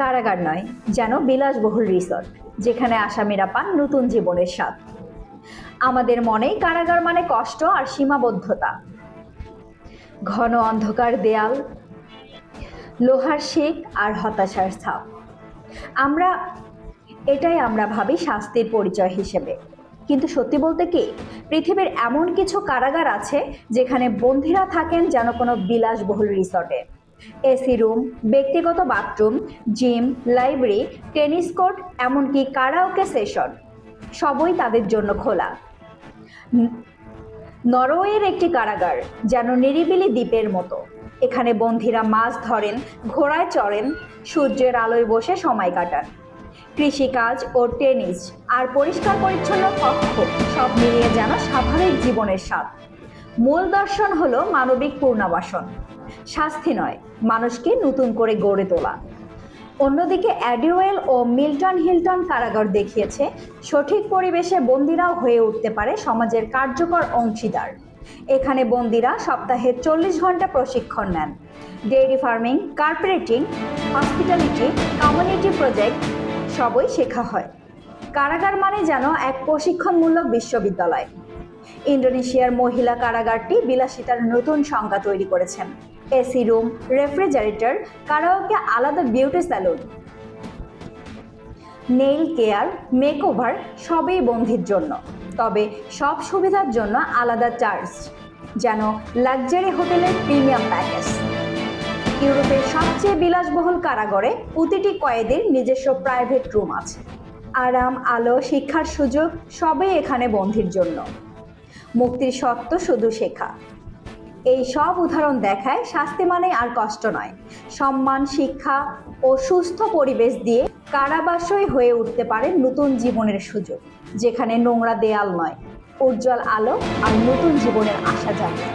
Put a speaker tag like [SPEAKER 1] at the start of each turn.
[SPEAKER 1] কারাগার নয়, যেন বিলাসবহুল রিসর্ট, যেখানে আসামিরা পান নতুন জীবনের স্বাদ। আমাদের মনেই কারাগার মানে কষ্ট আর সীমাবদ্ধতা। ঘন অন্ধকার দেয়াল, লোহার শেক আর হতাশার ছাপ। আমরা, এটাই আমরা ভাবি শাস্তির পরিচয় হিসেবে। কিন্তু সত্যি বলতে কি, পৃথিবীর এমন কিছু কারাগার আছে, যেখানে বন্দিরা থাকেন যেন কোনো বিলাসবহুল রিসর্টে। এসি রুম, ব্যক্তিগত bathroom, gym, library, tennis court, এমনকি কারাওকে সেশন, সবই তাদের জন্য খোলা। নরওয়ের একটি কারাগার, যেন নিরিবিলি দ্বীপের মতো। এখানে বন্দিরা মাছ ধরেন, ঘোড়ায় চড়েন, সূর্যের আলোয় বসে সময় কাটান। কৃষিকাজ ও টেনিস আর পরিষ্কার পরিচ্ছন্ন কক্ষ সব মিলিয়ে যেন স্বাভাবিক জীবনের স্বাদ। মূল দর্শন হলো মানবিক পূর্ণাবাসন। শাস্তি নয়, মানুষকে নতুন করে গড়ে তোলা। অন্যদিকে অ্যাডিওয়েল ও মিল্টন হিলটন কারাগার দেখিয়েছে, সঠিক পরিবেশে বন্দিরাও হয়ে উঠতে পারে সমাজের কার্যকর অংশীদার। এখানে বন্দিরা সপ্তাহে চল্লিশ ঘণ্টা প্রশিক্ষণ নেন। Dairy farming, কার্পোরেটিং, hospitality, community project, সবই শেখা হয়। কারাগার মানে যেন এক প্রশিক্ষণমূলক বিশ্ববিদ্যালয়। ইন্দোনেশিয়ার মহিলা কারাগারটি বিলাসিতার নতুন সংজ্ঞা তৈরি করেছেন। এসি রুম, রেফ্রিজারেটর, কারাওকে আলাদা beauty salon, nail care, makeover, সবই বন্ধির জন্য। তবে সব সুবিধার জন্য আলাদা চার্জ, যেন লাক্সারি হোটেলের প্রিমিয়াম প্যাকেজ। ইউরোপের সবচেয়ে বিলাসবহুল কারাগারে প্রতিটি কয়েদির নিজস্ব প্রাইভেট রুম আছে। আরাম, আলো, শিক্ষার সুযোগ সবই এখানে বন্ধির জন্য। মুক্তির সত্য শুধু শেখা। এই সব উদাহরণ দেখায় শাস্তি মানে আর কষ্ট নয়। সম্মান, শিক্ষা ও সুস্থ পরিবেশ দিয়ে কারাবাসই হয়ে উঠতে পারে নতুন জীবনের সুযোগ, যেখানে নোংরা দেয়াল নয়, উজ্জ্বল আলো আর নতুন জীবনের আশা জাগে।